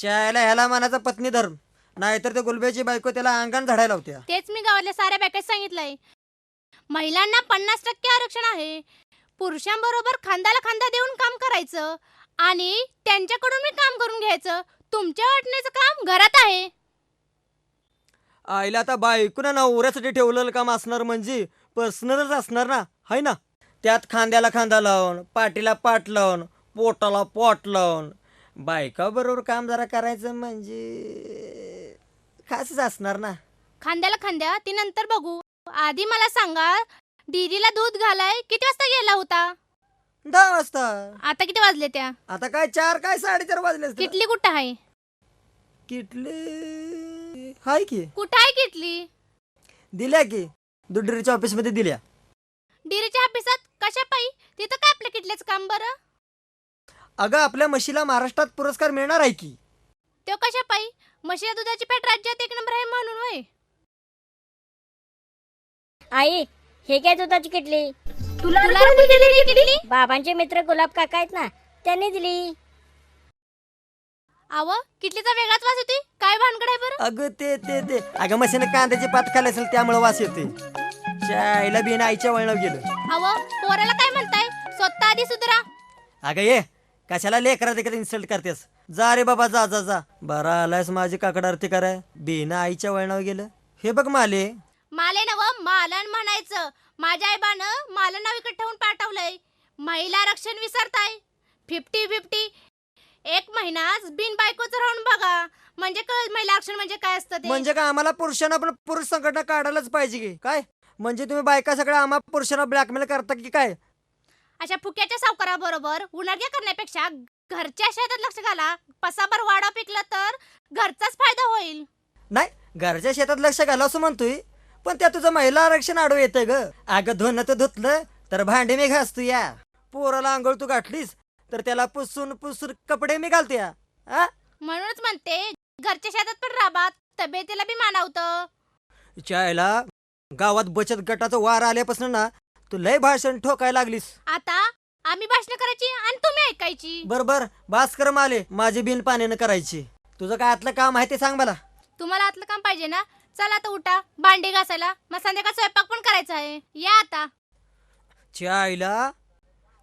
चायला ह्याला मानाचा पत्नी धर्म. नाहीतर ते गुलब्याची बायको त्याला अंगण झाडायला होत्या तेच मी गावातल्या साऱ्या बॅकेत सांगितलंय. महिलांना पन्नास टक्के आरक्षण आहे. पुरुषांबरोबर खांद्याला खांदा देऊन काम करायचं आणि त्यांच्याकडून मी काम करून घ्यायचं. तुमच्या वाटण्याचं काम घरात आहे. आईला आता बायकोनं नवऱ्यासाठी ठेवलेलं काम असणार म्हणजे पर्सनलच असणार ना हाय ना? त्यात खांद्याला खांदा लावून पाठीला पाठ लावून पोटाला पोट लावून बायका बरोबर काम जरा करायचं म्हणजे खासच असणार ना. खांद्याला खांद्या ती नंतर बघू. आधी मला सांगा डिरीला दूध घालाय किती वाजता गेला होता? दहा वाजता. आता किती वाजले त्या? आता काय चार काय साडेचार वाजले असतील. किटली कुठं आहे? किटली हाय की. कुठं आहे किटली? दिल्या की. दुडरीच्या ऑफिसमध्ये दिल्या. डिरीच्या ऑफिसात कशा पायी तिथं काय आपल्या किटल्याचं काम बरं? अगं आपल्या म्हशीला महाराष्ट्रात पुरस्कार मिळणार आहे की? तो कशा पायी? म्हशीच्या दुधाची फॅट राज्यात एक नंबर आहे म्हणून होय. आई हे काय दुधाची किटली. तुला कोणी किटली? बाबांचे मित्र गुलाब काका आहेत ना त्यांनी दिली. आव किटलीचा वेगळाच वास येतोय. काय भानगड आहे बरं? अगं ते ते ते. अगं म्हशीने कांद्याची पात खाल्ली असेल त्यामुळे वास येते चायला बिन आईच्या वळणावर गेलं. आव पोराला काय म्हणताय? स्वतः आधी सुधरा. अगं ये. कशाला लेकरा देखत इन्सल्ट करतेस? जा रे बाबा जा जा जा. बरा आलायस माझी काकड आरती कराय. बिना आईच्या वळणावर गेलं. हे बघ माले. माले नव मालन म्हणायचं. माझ्या आईबानं मालन नाव इकडे ठेवून पाठवलंय. महिला आरक्षण विसरताय. Fifty fifty. एक महिनाच बिन बायकोचं राहून बघा. म्हणजे कळ महिला आरक्षण म्हणजे काय असतं ते? म्हणजे काय आम्हाला पुरुषांना पण पुरुष संघटना काढायलाच पाहिजे की. काय? म्हणजे तुम्ही बायका सगळ्या आम्हा पुरुषांना ब्लॅकमेल करता की काय? अशा फुक्याच्या सावकाराबरोबर उन्हाळ्या करण्यापेक्षा घरच्या शेतात लक्ष घाला. पसाभर वाडा पिकलं तर घरचाच फायदा होईल. नाही घरच्या शेतात लक्ष घाला असं म्हणतोय. पण त्या तुझं महिला आरक्षण आडवं येतंय ग. अगं धुणं तर धुतलं तर भांडे मी घासतो या. पोराला आंघोळ तू गाठलीस तर त्याला पुसून पुसून कपडे मी घालतो या. आ? म्हणूनच म्हणते घरच्या शेतात पण राबा तब्येतीला बी मानावतं. चायला गावात बचत गटाचं वार आल्यापासून ना तू लय भाषण ठोकायला लागलीस. आता आम्ही भाषण करायची आणि तुम्ही ऐकायची. बर बर. भास्कर माले माझी बिन पाण्यानं करायची. तुझं काय आतलं काम आहे ते सांग मला. तुम्हाला आतलं काम पाहिजे ना? चला आता उठा भांडी घासायला. मग संध्याकाळ स्वयंपाक पण करायचा आहे. या आता. चायला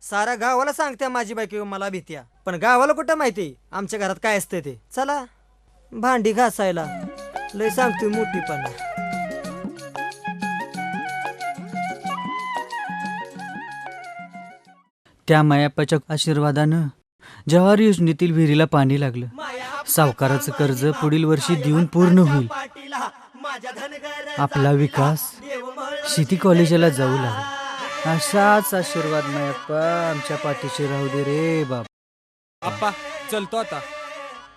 साऱ्या गावाला सांगते माझी बायको मला भीत्या. पण गावाला कुठं माहिती? आमच्या घरात काय असतं ते? चला. भांडी घासायला. लय सांगतोय मोठी त्या मायाप्पाच्या आशीर्वादानं जवाहर योजनेतील विहिरीला पाणी लागलं. सावकाराचं कर्ज पुढील वर्षी देऊन पूर्ण होईल. आपला विकास शेती कॉलेजाला जाऊ लागला. असाच आशीर्वाद मायाप्पा आमच्या पाठीशी राहू दे रे बाप. आप्पा चलतो आता.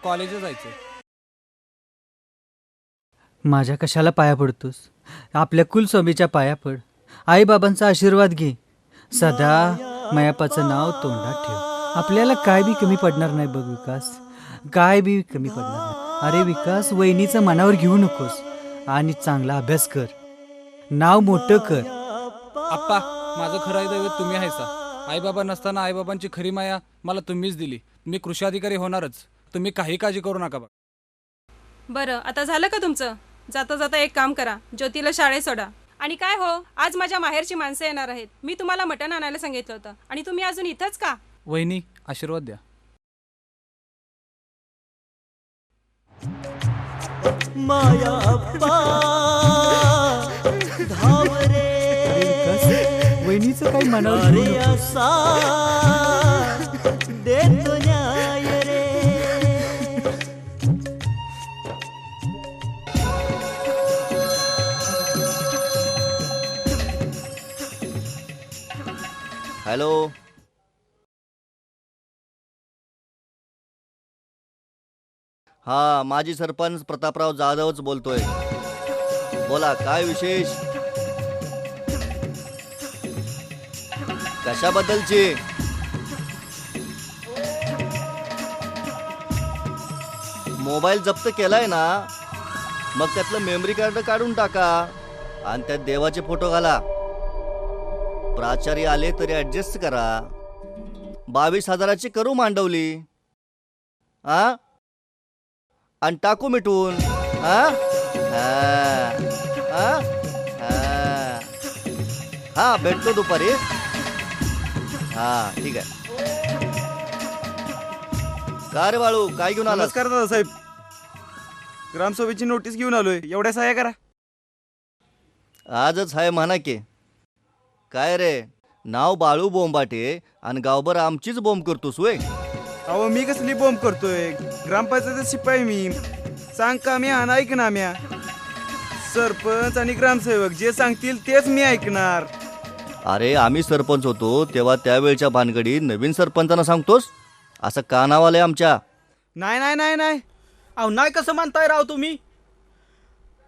कॉलेजला जायचं माझ्या कशाला पाया पडतोस? आपल्या कुलस्वामीच्या पाया पड. आईबाबांचा आशीर्वाद घे. सदा मायापाचं नाव तोंडात ठेव. आपल्याला काय बी कमी पडणार नाही बघ विकास. काय बी कमी पडणार नाही. अरे विकास वहिनीचं मनावर घेऊ नकोस आणि चांगला अभ्यास कर. नाव मोठं कर. आप्पा माझं खरं आई दैवत तुम्ही आहेसा. आईबाबा नसताना आईबाबांची खरी माया मला तुम्हीच दिली. मी कृषी अधिकारी होणारच. तुम्ही काही काळजी करू नका बा. बरं आता झालं का तुमचं? जाता जाता एक काम करा. ज्योतीला शाळेत सोडा. आणि काय हो? आज माझ्या माहेरची माणसं येणार आहेत. मी तुम्हाला मटण आणायला सांगितलं होतं. आणि तुम्ही अजून इथंच का? वहिनी आशीर्वाद द्या. माया वहिनीचं काही मनावर घेऊ नकोस. हॅलो. हा माजी सरपंच प्रतापराव जाधवच बोलतोय. बोला काय विशेष? कशाबद्दलची? मोबाईल जप्त केलाय ना? मग त्यातलं मेमरी कार्ड काढून टाका आणि त्यात देवाचे फोटो घाला. प्राचार्य आले तरी ऍडजस्ट करा. बावीस हजाराची करू मांडवली. आ? आणि टाकू मिटून. हा हा. हा? हा. हा भेटतो दुपारी. हा ठीक आहे. का रे बाळू? काय घेऊन आलास? नमस्कार दादासाहेब ग्रामसभेची नोटीस घेऊन आलोय. एवढ्या सहाय्य करा. आजच हाय म्हणा की. काय रे? नाव बाळू बोंबाटे आणि गावभर आमचीच बोंब करतोस वय अहो मी कसली बॉम्ब करतोय? ग्रामपंचायत शिपाई मी. सांग का मी आणि ऐक ना म्या. सरपंच आणि ग्रामसेवक जे सांगतील तेच मी ऐकणार. अरे आम्ही सरपंच होतो तेव्हा त्यावेळच्या भानगडी नवीन सरपंचांना सांगतोस? असं का नाव आलंय आमच्या? नाही नाही नाही नाही. अहो नाही कसं म्हणताय राव तुम्ही?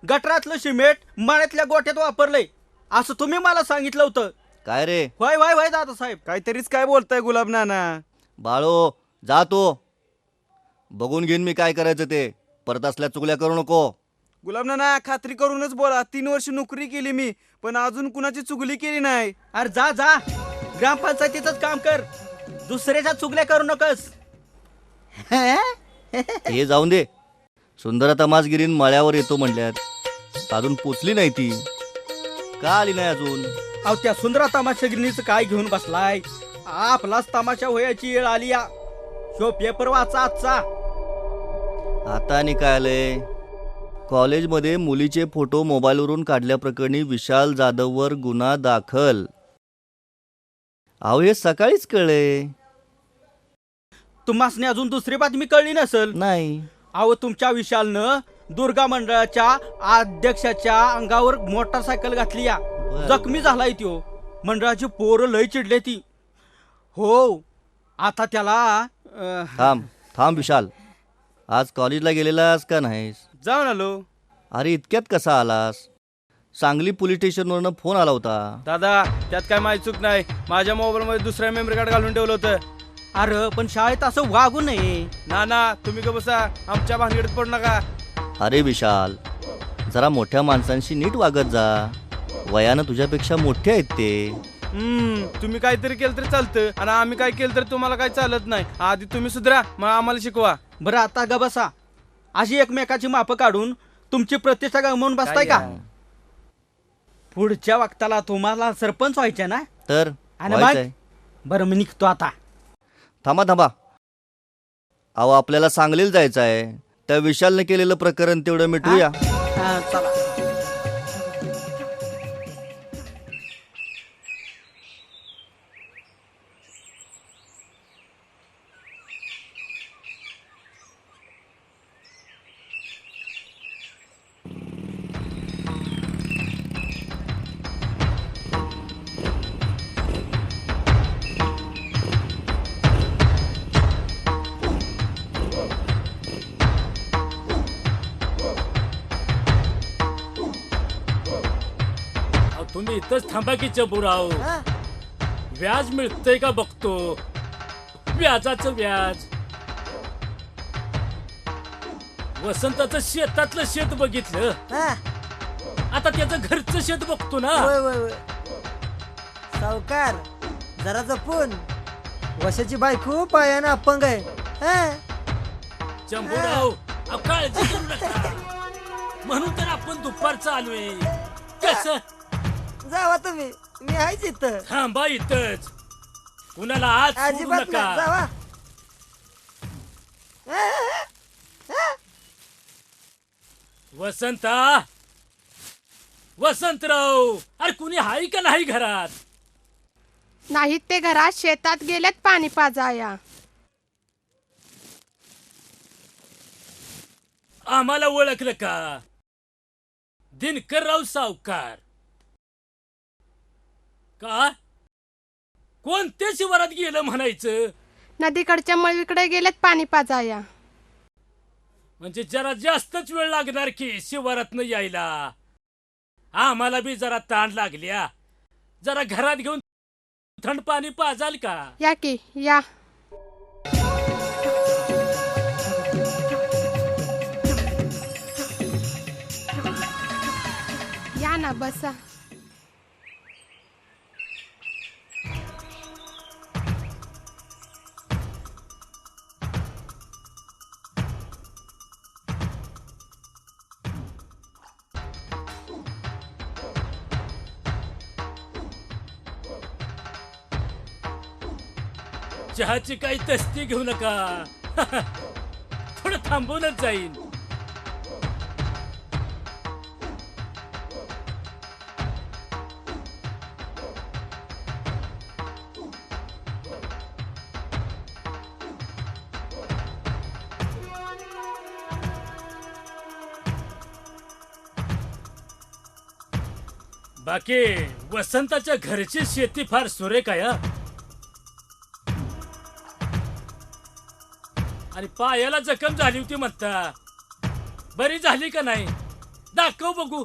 गटरातलं सिमेंट मळ्यातल्या गोठ्यात वापरलंय. असं तुम्ही मला सांगितलं होतं. काय रे? होय होय होय दादासाहेब काहीतरीच काय बोलताय गुलाब नाना? बाळो जातो बघून घेईन मी काय करायचं ते. परत असल्या चुगल्या करू नको. गुलाब नाना खात्री करूनच बोला. तीन वर्ष नोकरी केली मी पण अजून कुणाची चुगली केली नाही. अरे जा जा. ग्रामपंचायतीच काम कर. दुसऱ्याच्या चुगल्या करू नकस. हे जाऊन दे. सुंदर तमासगिरीन मळ्यावर येतो म्हणल्यात. अजून पोचली नाही ती. का आली नाही अजून? अहो त्या सुंदरा तमाशागिरीचं काय घेऊन बसलाय? आपलाच तमाशा होयाची वेळ आली या. शो पेपर वाचा आजचा. आता आलंय कॉलेजमध्ये मुलीचे फोटो मोबाईलवरून काढल्याप्रकरणी विशाल जाधववर गुन्हा दाखल. अहो हे सकाळीच कळले. तुम्हासने अजून दुसरी बातमी कळली नसल? नाही. अहो तुमच्या विशालनं दुर्गा मंडळाच्या अध्यक्षाच्या अंगावर मोटरसायकल घातली या. जखमी झालाय त्यो. मंडळाची पोरं लय चिडले ती. हो आता त्याला अं, थांब थांब विशाल. आज कॉलेजला गेलेलास का नाहीस? जाऊन आलो. अरे इतक्यात कसा आलास? सांगली पोलीस स्टेशनवरनं फोन आला होता. दादा त्यात काय माहिती चूक नाही. माझ्या मोबाईल मध्ये दुसऱ्या मेमरी कार्ड घालून ठेवलं होतं. अरे पण शाळेत असं वागू नये. ना ना तुम्ही का बसा. आमच्या भानगडीत पडू नका. अरे विशाल जरा मोठ्या माणसांशी नीट वागत जा. वयानं तुझ्यापेक्षा मोठे आहेत ते. हम्म तुम्ही काहीतरी केलं तरी चालतं. आणि आम्ही काय केलं तर तुम्हाला काय चालत नाही. आधी तुम्ही सुधरा मग आम्हाला शिकवा. बरं आता ग बसा. अशी एकमेकाची मापं काढून तुमची प्रतिष्ठा गमावून बसताय का? पुढच्या वक्ताला तुम्हाला सरपंच व्हायचे ना? तर? आणि व्हायचंय. मग? बरं मी निघतो आता. थांबा थांबा. अहो आपल्याला सांगलीला जायचं आहे त्या विशालने केलेलं प्रकरण तेवढं मिटवूया. हा, चला. थांबा की चबुराव व्याज मिळतंय का बघतो? व्याजाचं व्याज. वसंताचं शेतातलं शेत बघितलं? आता त्याचं घरचं शेत बघतो ना? सावकार जरा जपून. वशाची बायको पायानं अपंग आहे. चंबुराव अहो, काळजी करू नका. म्हणून तर आपण दुपारचं आलोय. कस? जावा तुम्ही. मी आहेच इथं. थांबा इथंच. कुणाला आज सोडू अजिबात नाही नका जावा वसंता. वसंतराव अरे कुणी हाय का नाही घरात? नाहीत ते घरात शेतात गेलेत पाणी पाजाया. आम्हाला ओळखलं का? दिनकरराव सावकार. का? कोणत्या शिवारात गेलं म्हणायचं? नदीकडच्या मळवीकडे गेलेत पाणी पाजाया. म्हणजे जरा जास्तच वेळ लागणार की शिवारातनं यायला. आम्हाला बी जरा ताण लागल्या. जरा घरात घेऊन थंड पाणी पाजाल का? या की या. या ना बसा. चहाची काही तस्ती घेऊ नका थोडं थांबूनच जाईन बाकी वसंताच्या घरची शेती फार सुरेख आहे हं. आणि पायाला जखम झाली होती म्हणता. बरी झाली का नाही? दाखव बघू.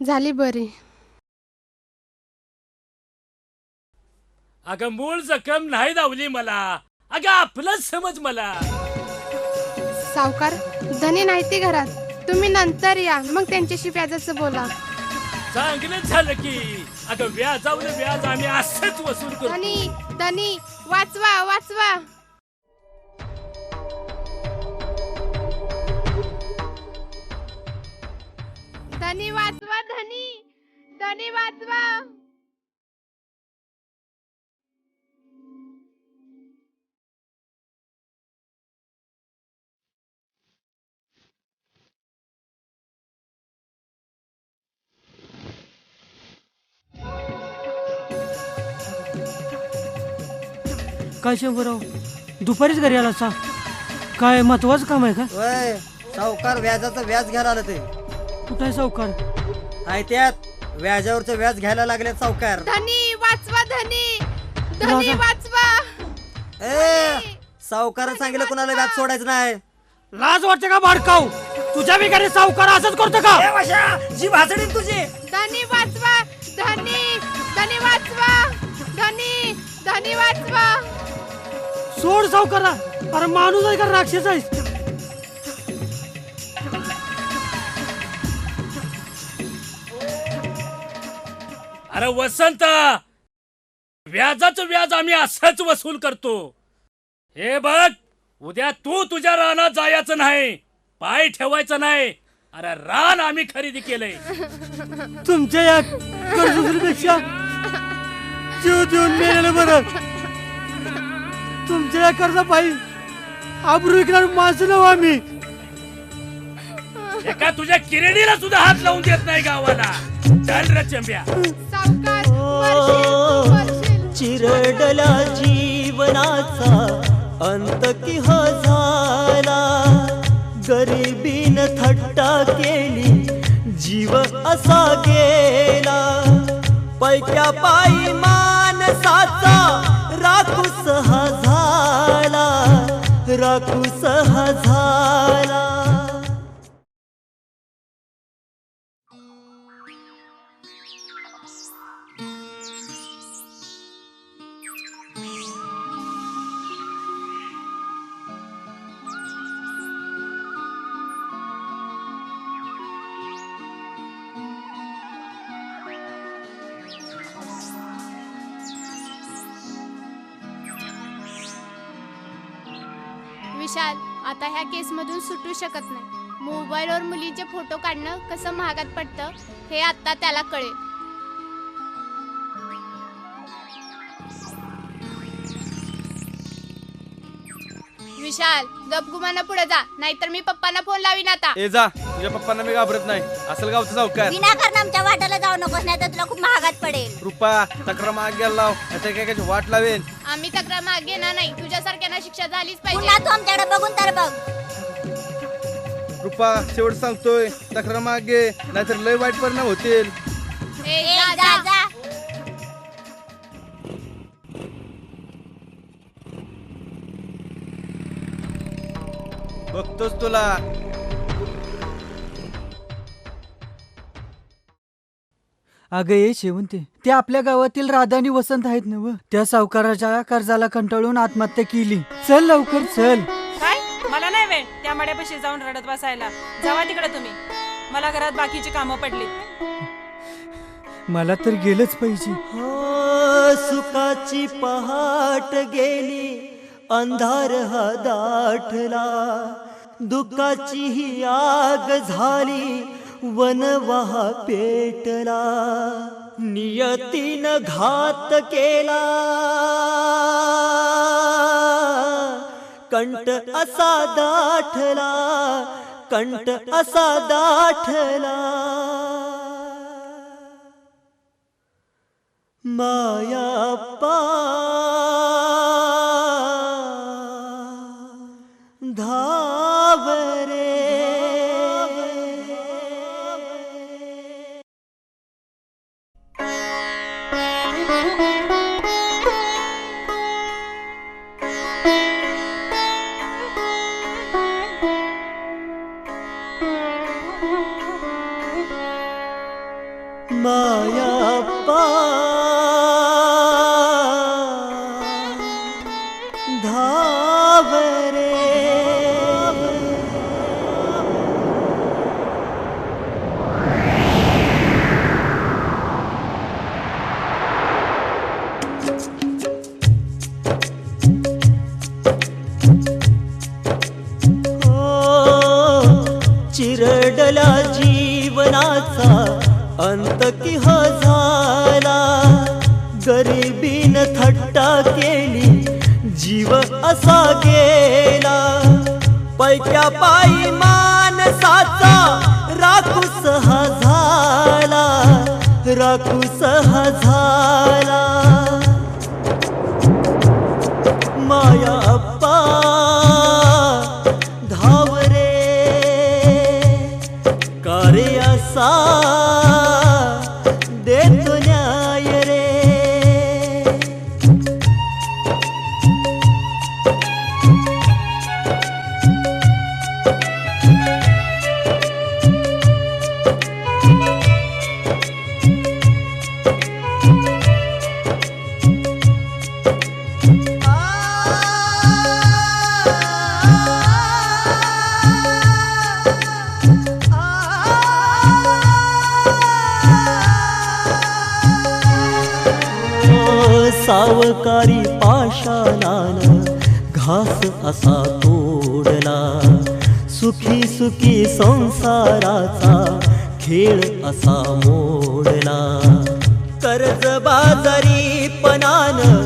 झाली बरी. अगं मूळ जखम नाही दावली मला. अगं आपलंच समज मला. सावकार धनी नाही ती घरात. तुम्ही नंतर या. मग त्यांच्याशी व्याजाचं बोला. चांगलं झालं की अगं व्याजावर व्याज आम्ही असंच वसूल करू धनी धनी वाचवा वाचवा. धनी वाचवा धनी. धनी वाचवा. काय शंभराव? दुपारीच घरी आला सा? काय महत्वाचं काम आहे का? वय सावकार व्याजाचं व्याज घ्यायला आलं ते. कुठं आहे सावकार? आहे त्यात. व्याजावरचं व्याज घ्यायला लागले सावकार. धनी वाचवा धनी. धनी. वाचवा. ए सावकार सांगितलं कुणाला व्याज सोडायचं नाही. लाज वाटते का भाडकाव तुझ्या बिगारी सावकार असंच करतो का? जी भासडी तुझी धनी वाचवा. धनी धनी वाचवा धनी धनी वाचवा सोड सावकारा अरे माणूस आहे का राक्षस आहेस? अरे वसंत व्याजाचं व्याज आम्ही असंच वसूल करतो. हे बघ उद्या तू तुझ्या रानात जायचं नाही पाय ठेवायचं नाही अरे रान आम्ही खरेदी केलंय. तुमच्या या कर्जपेक्षा जीव देऊन मेलेलं बरं तुमच्या या कर्जा पायी आबरू विकणार माणसं नव आम्ही. एका तुझ्या किरणीला सुद्धा हात लावून देत नाही गावाला. चल रे चंब्या. सावकार. चिरडला जीवनाचा अंत की हा झाला गरिबीन थट्टा केली जीव असा गेला. पैक्या पायी मानसाचा राखूस हा झाला राखूस हा झाला. केसमधून सुटू शकत नाही. मोबाईलवर मुलीचे फोटो काढणं कसं महागात पडतं हे आता त्याला कळेल. विशाल गपगुमानं पुढे जा नाहीतर मी पप्पांना फोन लावीन आता. ए जा. तुझ्या पप्पांना मी घाबरत नाही. असेल गावचं सावकार. विनाकारण आमच्या वाट्याला जाऊ नकोस नाही तर तुला खूप महागात पडेल. रुपा तक्रार माग गेला लाव. आता काय काय वाट लावेन. आम्ही तक्रार मागे घेणार नाही. तुझ्यासारख्यांना शिक्षा झालीच पुन्हा पाहिजे तू आमच्याकडे बघून तर बघ. रुपा शेवट सांगतोय तक्रार माग नाहीतर लय वाईट परिणाम होतील. बघतोच तुला. अगं ये शेवंते. ते आपल्या गावातील राधा आणि वसंत आहेत ना व? त्या सावकाराच्या कर्जाला कंटाळून आत्महत्या केली. चल लवकर चल. त्या मड्यापाशी जाऊन रडत बसायला. जावा तिकडे तुम्ही. मला घरात बाकीची कामं पडली. मला तर गेलंच पाहिजे. हो, सुखाची पहाट गेली अंधार हा दाटला. दुःखाची ही आग झाली वनवाहा पेटला. नियतीनं घात केला. कंट असादाठला कंट असादाठला माया पा अंत की हा झाला गरिबीन थट्टा केली जीव असा गेला. पैक्या पायी मानसाचा राखूस हा झाला राखूस हा झाला. माया अप्पा धावरे कार्यासा तोडला. सुखी सुखी संसाराचा खेळ असा मोडला. कर्ज बाजारी पणान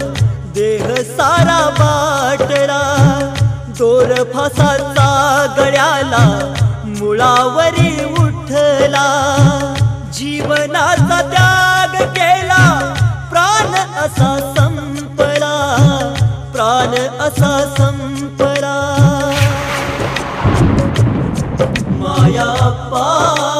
देह सारा वाटला. दोर फासाचा गळ्याला मुळावरी उठला. जीवनाचा त्याग केला. प्राण असा सम प्राण असा संपरा माया पा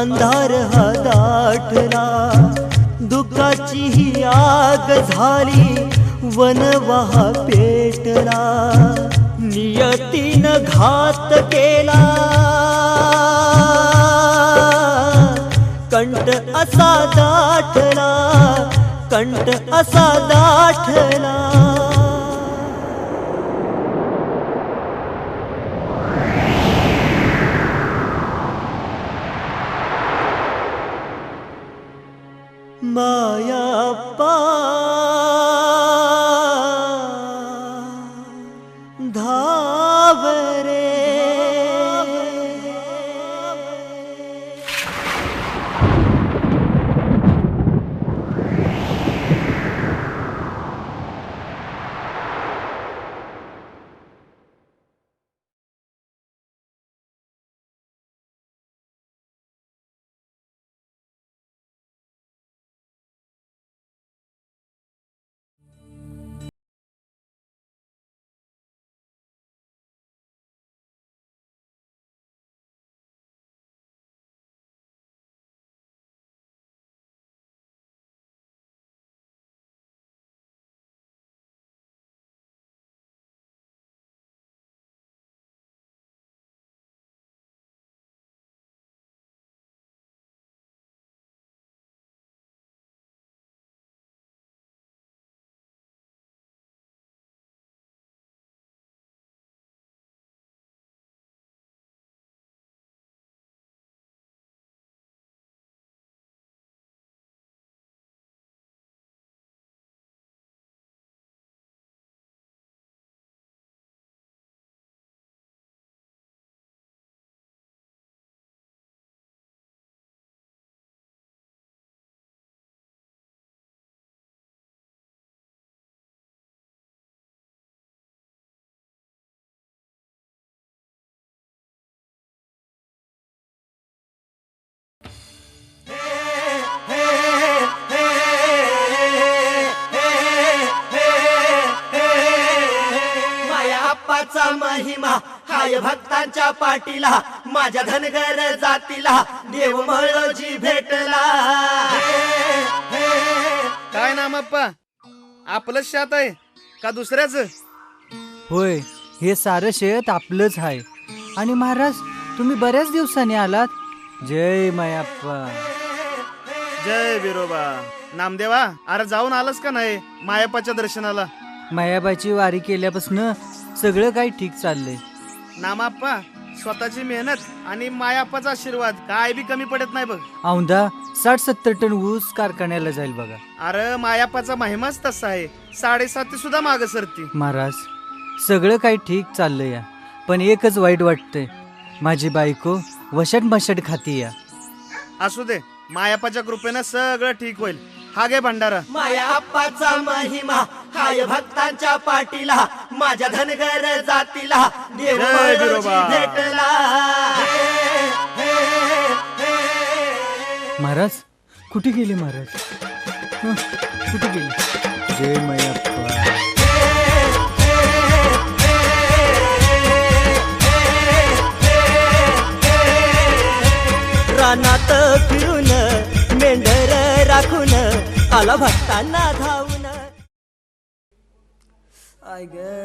अंधार हा दाटला. दुःखाची ही आग झाली वनवाहा पेटला. नियतीनं घात केला. कंठ असा दाटला कंठ असा दाटला. हाय भक्तांच्या पाठीला माझ्या धनगर जातीला देव मळोजी भेटला. काय नाम अप्पा? आपलंच शात आहे का दुसऱ्याच? होय हे सारं शेत आपलंच आहे. आणि महाराज तुम्ही बऱ्याच दिवसांनी आलात. जय मायाप्पा. जय बिरोबा नामदेवा अरे जाऊन आलास का नाही मायापाच्या दर्शनाला? मायाबाची वारी केल्यापासून सगळं काही ठीक चाललंय. नामाप्पा स्वतःची मेहनत आणि मायाप्पाचा आशीर्वाद. काय बी कमी पडत नाही बघ. औंधा साठ सत्तर टन ऊस कारखान्याला जाईल बघा. अरे मायाप्पाचा महिमाच तसा आहे. साडेसाती सुद्धा माग सरती महाराज सगळं काही ठीक चाललंय या. पण एकच वाईट वाटतंय. माझी बायको वशट मशट खाती या. असू दे. मायापाच्या कृपेनं सगळं ठीक होईल. हा घे भंडारा. माया आप्पाचा महिमा हाय भक्तांच्या पाठीला? माझ्या धनगर जातीला देव. भेटला. महाराज कुठे गेले महाराज? हं, कुठे गेले? जय मायाप्पा. रानात फिरून मेंढर राखून आला भक्तांना धावून. आय ग